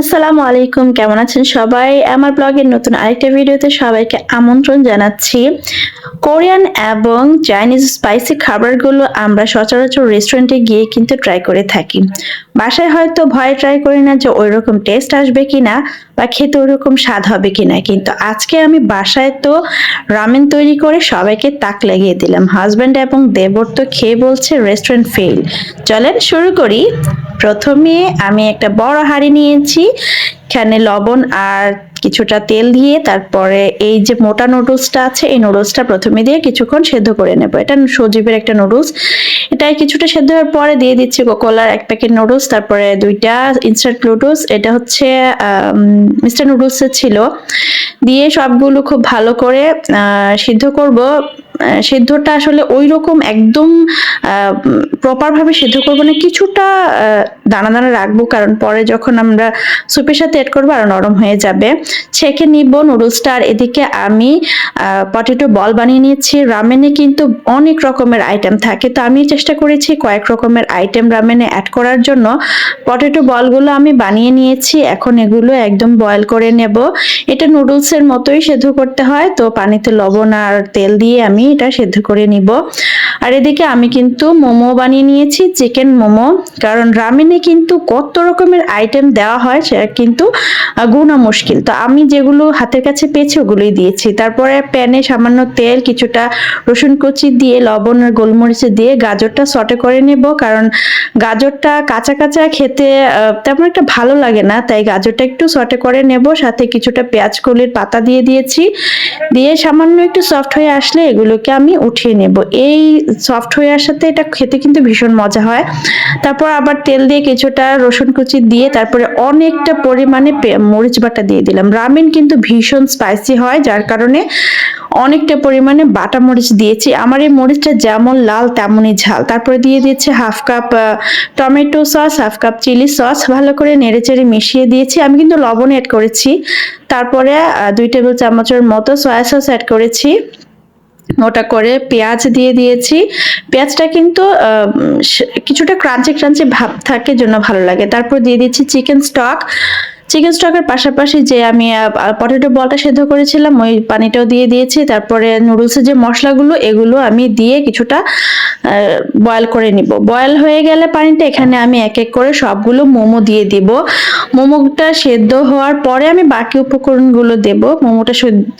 আসসালামু আলাইকুম, কেমন আছেন সবাই? আমার ব্লগের নতুন আরেকটা ভিডিওতে সবাইকে আমন্ত্রণ জানাচ্ছি। কোরিয়ান এবং চাইনিজ স্পাইসি খাবারগুলো আমরা সচরাচর রেস্টুরেন্টে গিয়ে কিন্তু ট্রাই করে থাকি। বাসায় হয়তো ভয় ট্রাই করি না যে ওই রকম টেস্ট আসবে কিনা বা খেতে ওরকম স্বাদ হবে কি না কিন্তু আজকে আমি বাসায় তো রামেন তৈরি করে সবাইকে তাক লাগিয়ে দিলাম। হাজব্যান্ড এবং দেবর তো খেয়ে বলছে রেস্টুরেন্ট ফেল চলেন শুরু করি। প্রথমে আমি একটা বড় হাঁড়ি নিয়েছি। এখানে লবণ আর কিছুটা তেল দিয়ে তারপরে এই যে মোটা নুডলসটা আছে, এই নুডলসটা প্রথমে দিয়ে কিছুক্ষণ সেদ্ধ করে নেব। এটা সজীবের একটা নুডলস এটা কিছুটা সেদ্ধ হওয়ার পরে দিয়ে দিচ্ছি কোকোলার এক প্যাকেট নুডলস তারপরে দুইটা ইনস্ট্যান্ট নুডলস এটা হচ্ছে মিস্টার নুডলসের ছিল। দিয়ে সবগুলো খুব ভালো করে সিদ্ধ করব। সিদ্ধটা আসলে ওই রকম একদম প্রপার ভাবে সিদ্ধ করব না, কিছুটা দানা দানা রাখব, কারণ পরে যখন আমরা স্যুপের সাথে এড করব, আরও নরম হয়ে যাবে। ছেঁকে নিব নুডলসটা আর এদিকে আমি পটেটো বল বানিয়ে নিয়েছি। রামেনে কিন্তু অনেক রকমের আইটেম থাকে। তো আমি চেষ্টা করেছি কয়েক রকমের আইটেম রামেনে অ্যাড করার জন্য। পটেটো বলগুলো আমি বানিয়ে নিয়েছি। এখন এগুলো একদম বয়েল করে নেব। এটা নুডলসের মতোই সেদ্ধ করতে হয়। তো পানিতে লবণ আর তেল দিয়ে আমি এটা সেদ্ধ করে নিব। আর এদিকে আমি কিন্তু মোমো বানিয়ে নিয়েছি, চিকেন মোমো। কারণ রামেনে কিন্তু কত রকমের আইটেম দেওয়া হয়, সেটা কিন্তু গুণা মুশকিল। তো আমি যেগুলো হাতের কাছে পেয়েছি, ওগুলোই দিয়েছি। তারপরে প্যানে সামান্য তেল, কিছুটা রসুন কুচি দিয়ে, লবণ আর গোলমরিচ দিয়ে গাজরটা সটে করে নেব। কারণ গাজরটা কাঁচা কাঁচা খেতে তেমন একটা ভালো লাগে না। তাই গাজরটা একটু সটে করে নেব। সাথে কিছুটা পেঁয়াজ কলির পাতা দিয়ে দিয়েছি। দিয়ে সামান্য একটু সফট হয়ে আসলে এগুলোকে আমি উঠিয়ে নেব। এই সফট হয়ে আসাতে এটা খেতে কিন্তু ভীষণ মজা হয়। তারপর আবার তেল দিয়ে কিছুটা রসুন কুচি দিয়ে তারপরে অনেকটা পরিমাণে মরিচ বাটা দিয়ে দিলাম। রামেন কিন্তু ভীষণ স্পাইসি হয়, যার কারণে অনেকটা পরিমাণে বাটা মরিচ দিয়েছি। আমার এই মরিচটা যেমন লাল তেমনই ঝাল। তারপরে দিয়ে দিয়েছি half cup tomato sauce half cup chilli sauce ভালো করে নেড়েচেড়ে মিশিয়ে দিয়েছি। আমি কিন্তু লবণ অ্যাড করেছি। তারপরে দুই টেবিল চামচের মতো সয়া সস অ্যাড করেছি। ওটা করে পেঁয়াজ দিয়ে দিয়েছি। পেঁয়াজটা কিন্তু কিছুটা ক্রাঞ্চি ক্রাঞ্চি ভাব থাকে জন্য ভালো লাগে। তারপর দিয়ে দিচ্ছি চিকেন স্টক চিকেন স্টকের পাশাপাশি যে আমি পটেটো বলটা সেদ্ধ করেছিলাম, ওই পানিটাও দিয়ে দিয়েছি। তারপরে নুডলসের যে মশলাগুলো, এগুলো আমি দিয়ে কিছুটা বয়েল করে নিব। বয়েল হয়ে গেলে পানিটা এখানে আমি এক এক করে সবগুলো মোমো দিয়ে দিব। মোমোটা সেদ্ধ হওয়ার পরে আমি বাকি উপকরণগুলো দেব। মোমোটা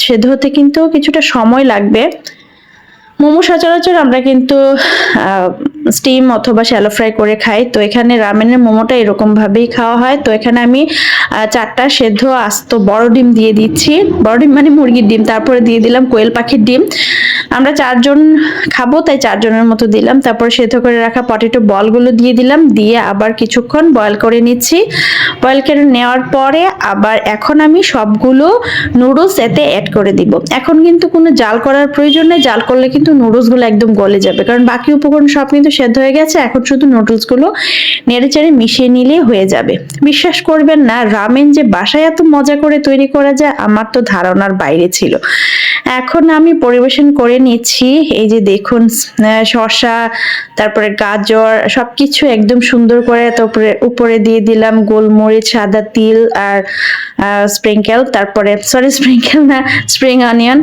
সেদ্ধ হতে কিন্তু কিছুটা সময় লাগবে। মোমো সচরাচর আমরা কিন্তু স্টিম অথবা শ্যালো ফ্রাই করে খাই। তো এখানে রামেনের মোমোটা এরকম ভাবেই খাওয়া হয়। তো এখানে আমি চারটা সেদ্ধ আস্ত বড় ডিম দিয়ে দিচ্ছি। বড় ডিম মানে মুরগির ডিম। তারপরে দিয়ে দিলাম কোয়েল পাখির ডিম। আমরা চারজন খাব, তাই চারজনের মতো দিলাম। তারপর সেদ্ধ করে রাখা পটেটো বলগুলো দিয়ে দিলাম। দিয়ে আবার কিছুক্ষণ বয়েল করে নিচ্ছি। বয়েল করে নেওয়ার পরে আবার এখন আমি সবগুলো নুডলস এতে অ্যাড করে দিব। এখন কিন্তু কোনো জাল করার প্রয়োজন নেই। জাল করলে কিন্তু নুডলসগুলো একদম গলে যাবে। কারণ বাকি উপকরণ সব কিন্তু সেদ্ধ হয়ে গেছে। এখন শুধু নুডলসগুলো নেড়ে চেড়ে মিশিয়ে নিলে হয়ে যাবে। বিশ্বাস করবেন না রামেন যে বাসায় এত মজা করে তৈরি করা যায়, আমার তো ধারণার বাইরে ছিল। এখন আমি পরিবেশন করে নিচ্ছি। এই যে দেখুন শসা, তারপরে গাজর, সবকিছু একদম সুন্দর করে তারপরে উপরে দিয়ে দিলাম। গোলমরিচ, সাদা তিল আর স্প্রিঙ্কেল তারপরে সরি স্প্রিঙ্কেল না স্প্রিং অনিয়ন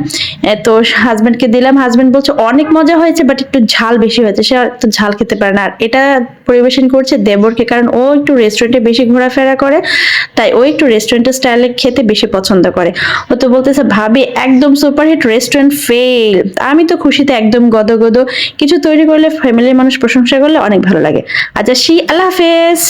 তো হাজবেন্ডকে দিলাম। হাজবেন্ড বলছে, অনেক মজা হয়েছে বাট একটু ঝাল বেশি হয়েছে। সে একটু ঝাল খেতে পারে না। আর এটা পরিবেশন করছে দেবরকে, কারণ ও একটু রেস্টুরেন্টে বেশি ঘোরাফেরা করে, তাই ও একটু রেস্টুরেন্টের স্টাইলে খেতে বেশি পছন্দ করে। ও তো বলতেছে, ভাবি, একদম সুপারহিট রেস্টুরেন্ট ফেল আমি তো খুশিতে একদম গদগদ। কিছু তৈরি করলে ফ্যামিলির মানুষ প্রশংসা করলে অনেক ভালো লাগে। আচ্ছা শি আল্লাহ হাফেজ।